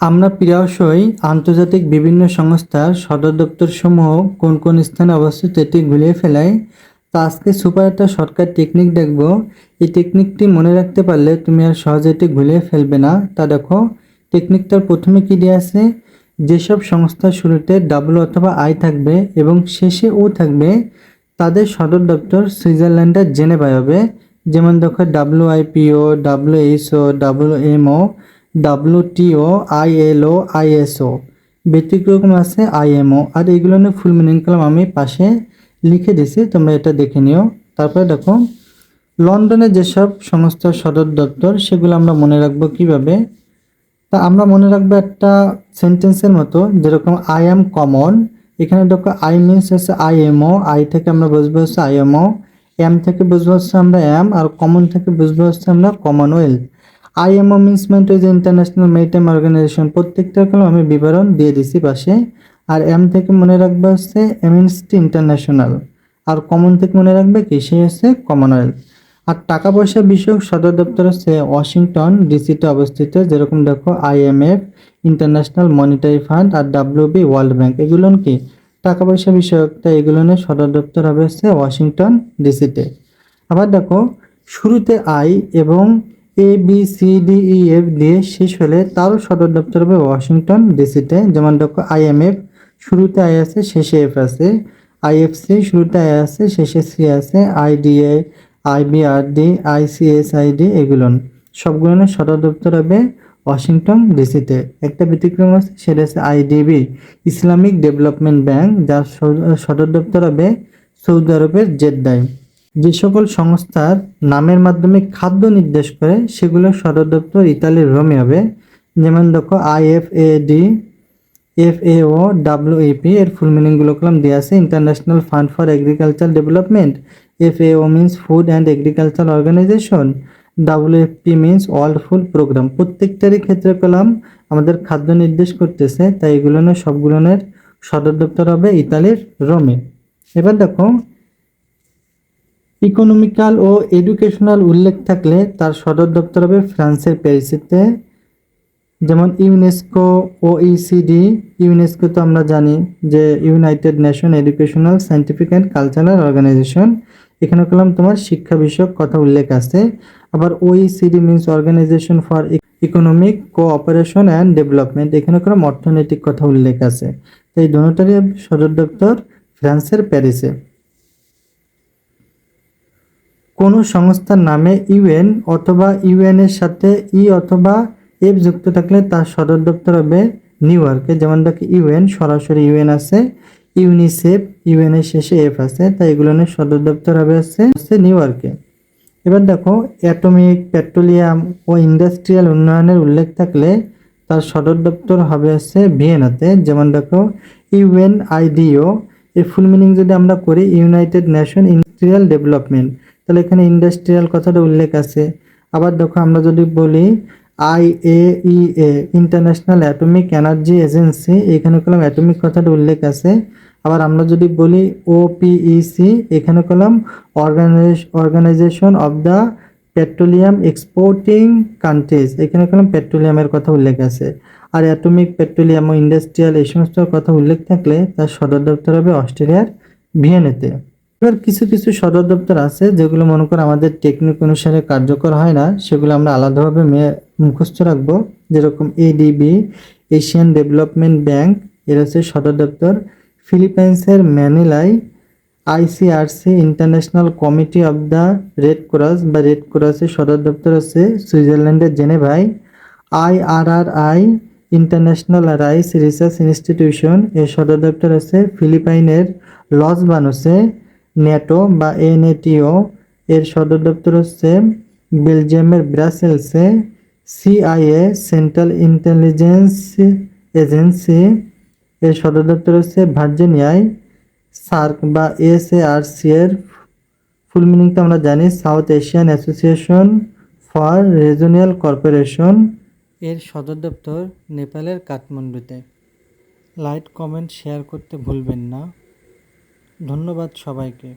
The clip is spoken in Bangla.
আমরা প্রায়শই আন্তর্জাতিক বিভিন্ন সংস্থার সদর দপ্তর সমূহ কোন কোন স্থানে অবস্থিত এটি গুলিয়ে ফেলাই। তো আজকে সুপার একটা শর্টকাট টেকনিক দেখব। এই টেকনিকটি মনে রাখতে পারলে তুমি আর সহজে এটি গুলিয়ে ফেলবে না। তা দেখো টেকনিকটার প্রথমে কি দিয়ে আছে? যেসব সংস্থার শুরুতে ডাব্লু অথবা আই থাকবে এবং শেষে ও থাকবে, তাদের সদর দপ্তর সুইজারল্যান্ডের জেনেভায় হবে। যেমন দেখো W IPO W HO W MO WTO ILO ISO ব্যতিক্রম আছে আইএমও আর এগুলো নিয়ে ফুল মিনিং কলাম আমি পাশে লিখে দিছি, তোমরা এটা দেখে নিও। তারপরে দেখো লন্ডনে যেসব সংস্থার সদর দপ্তর, সেগুলো আমরা মনে রাখব কীভাবে? তা আমরা মনে রাখব একটা সেন্টেন্সের মতো, যেরকম আই অ্যাম কমন এখানে দেখো আই মিনস হচ্ছে আই এমও আই থেকে আমরা বুঝব হচ্ছে আই এমও এম থেকে বুঝব হচ্ছে আমরা এম আর কমন থেকে বুঝব হচ্ছে আমরা কমনওয়েলথ আইএমও মিনস মেন্ট যে ইন্টারন্যাশনাল মেরিটাইম অর্গানাইজেশন প্রত্যেকটার কলম আমি বিবরণ দিয়ে দিছি পাশে। আর এম থেকে মনে রাখবে হচ্ছে এমএনসটি ইন্টারন্যাশনাল। আর কমন থেকে মনে রাখবে কি? সে হচ্ছে কমনওয়েলথ। আর টাকা পয়সা বিষয়ক সদর দপ্তর হচ্ছে ওয়াশিংটন ডিসিতে অবস্থিত, যেরকম দেখো আইএমএফ, ইন্টারন্যাশনাল মনিটারি ফান্ড আর ডাব্লিউবি ওয়ার্ল্ড ব্যাংক। এগুলো কি? টাকা পয়সা বিষয়ক তাই এগুলো সদর দপ্তর হবে হচ্ছে ওয়াশিংটন ডিসিতে আবার দেখো, শুরুতে আই এবং A B C D E F দিয়ে শেষ হলে তারও সদর দপ্তর হবে ওয়াশিংটন ডিসিতে যেমন দেখো আইএমএফ শুরুতে আই আছে, শেষে এফ আছে। আইএফসি শুরুতে আই আছে, শেষে সি আছে। আইডিএ আইবিআরডি আইসিএসআইডি এগুলো। সবগুলো সদর দপ্তর হবে ওয়াশিংটন ডিসিতে একটা ব্যতিক্রম আছে, সেটা হচ্ছে আইডিবি ইসলামিক ডেভেলপমেন্ট ব্যাংক, যার সদর দপ্তর হবে সৌদি আরবের জেদ্দায়। যে সকল সংস্থার নামের মাধ্যমে খাদ্য নির্দেশ করে, সেগুলো সদর দপ্তর ইতালির রোমে হবে। যেমন দেখো IFAD F A D, F A O, W AP এর ফুল মিনিংগুলো কলম দিয়ে আছে। International fund for agriculture development F A O means food and agriculture organisation W F P means world food programme প্রত্যেকটারই ক্ষেত্রে কলাম আমাদের খাদ্য নির্দেশ করতেছে, তাই এগুলোনের সবগুলোনের সদর দপ্তর হবে ইতালির রোমে। এবার দেখো ইকোনমিক্যাল ও এডুকেশনাল উল্লেখ থাকলে তার সদর দপ্তর হবে ফ্রান্সের প্যারিসিতে। যেমন ইউনেস্কো ও ইসিডি ইউনেস্কো তো আমরা জানি যে United Nation educational scientific and cultural organisation. এখানে কলাম তোমার শিক্ষা বিষয়ক কথা উল্লেখ আছে। আবার OECD means organisation for economic cooperation and development এখানে কলাম অর্থনৈতিক কথা উল্লেখ আছে। তো এই দুটারই সদর দপ্তর ফ্রান্সের প্যারিসে। কোনো সংস্থার নামে ইউএন অথবা ইউএন এর সাথে ই অথবা এফ যুক্ত থাকলে তার সদর দপ্তর হবে নিউ ইয়র্কে। যেমন দেখো, ইউএন সরাসরি ইউএন আছে, ইউনিসেফ ইউএন এর শেষে এফ আছে, তাই এগুলো সদর দপ্তর হবে হচ্ছে নিউ ইয়র্কে। এবার দেখো, অ্যাটমিক, পেট্রোলিয়াম ও ইন্ডাস্ট্রিয়াল উন্নয়নের উল্লেখ থাকলে তার সদর দপ্তর হবে হচ্ছে ভিয়েনাতে। যেমন দেখো ইউএন আইডিও এর ফুল মিনিং যদি আমরা করি ইউনাইটেড নেশন ইন্ডাস্ট্রিয়াল ডেভেলপমেন্ট। তাহলে এখানে ইন্ডাস্ট্রিয়াল কথাটা উল্লেখ আছে। আবার দেখো আমরা যদি বলি I A international atomic energy agency এখানে কলাম অ্যাটমিক কথাটা উল্লেখ আছে। আবার আমরা যদি বলি ও পিইসি এখানে column organisation of the petroleum exporting countries এখানে কলাম পেট্রোলিয়ামের কথা উল্লেখ আছে। আর অ্যাটমিক পেট্রোলিয়াম ও ইন্ডাস্ট্রিয়াল এই সমস্ত কথা উল্লেখ থাকলে তার সদর দপ্তর হবে অস্ট্রেলিয়ার ভিয়েনেতে। এবার কিছু কিছু সদর দপ্তর আছে যেগুলো মনে করো আমাদের টেকনিক অনুসারে কার্যকর হয় না। সেগুলো আমরা আলাদাভাবে মুখস্থ রাখব। যেরকম এডিবি এশিয়ান ডেভেলপমেন্ট ব্যাংক এর হচ্ছে সদর দপ্তর ফিলিপাইন্সের ম্যানিলাই ICRC international committee of the red cross বা রেড ক্রসের সদর দপ্তর হচ্ছে সুইজারল্যান্ডের জেনেভাই IRRI international rice research institution এর সদর দপ্তর হচ্ছে ফিলিপাইনের লস বানুসে ন্যাটো বা এনএটিও এর সদর দপ্তর হচ্ছে বেলজিয়ামের ব্রাসেলসে। CIA, central intelligence agency. এর সদর দপ্তর হচ্ছে ভার্জিনিয়ায়। সার্ক বা এস আর সি এর ফুল মিনিংটা আমরা জানি, South Asian association for regional corporation. এর সদর দপ্তর নেপালের কাঠমান্ডুতে। লাইক, কমেন্ট, শেয়ার করতে ভুলবেন না। ধন্যবাদ সবাইকে।